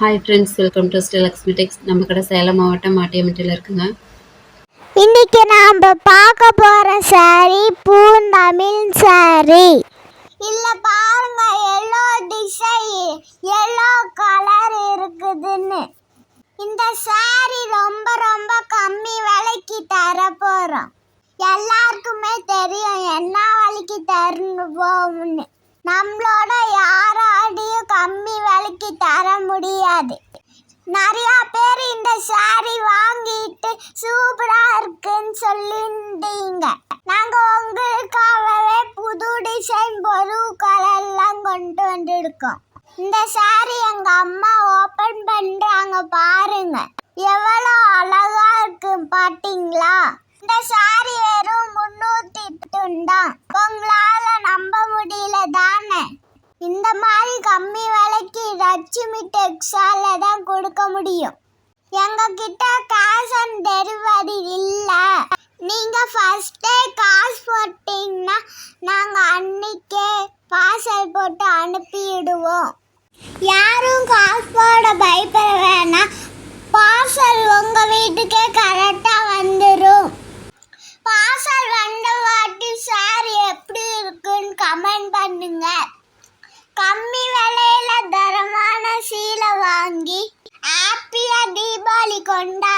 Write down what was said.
Hi friends welcome to still cosmetics நம்ம கடை சேலம் மாவட்டம் மாட்டியமட்டியில் இருக்குங்க. இன்னைக்கு நாம் பார்க்க போற சாரி பூந்தமிழ் சாரி இல்ல பாருங்க எல்லோ டிசைன் எல்லோ கலர் இருக்குதுன்னு. இந்த சாரி ரொம்ப ரொம்ப கம்மி விலைக்கு தர போறோம். எல்லாருக்குமே தெரியும் என்ன விலைக்கு தருவோம்னு நம்மளோட யாராலையும் கம்மி விலைக்கு தர முடியாது நிறைய பேர் இந்த சாரி வாங்கிட்டு சூப்பரா இருக்குன்னு சொல்லிட்டீங்க நாங்க உங்களுக்காகவே புது டிசைன் பொருட்கள் எல்லாம் கொண்டு வந்திருக்கோம். இந்த சாரி எங்க அம்மா ஓபன் பண்றாங்க பாருங்க. எவ்வளோ அழகா இருக்கு பார்த்தீங்களா இந்த சாரி வெறும் முன்னூத்தி தான் உங்களால நம்ப முடியல தானே இந்த மாதிரி கம்மி விலைக்கு லட்சுமி டெக்ஸால தான் கொடுக்க முடியும். எங்ககிட்ட கேஷ் ஆன் டெலிவரி இல்லை. நீங்கள் ஃபஸ்ட்டே காசு போட்டிங்கன்னா நாங்கள் அன்னைக்கே பார்சல் போட்டு அனுப்பிடுவோம். யாரும் காசு போட பயப்பட வேணாம். பார்சல் உங்கள் வீட்டுக்கே கரெக்ட் சீலை வாங்கி ஹாப்பியா தீபாவளி கொண்டா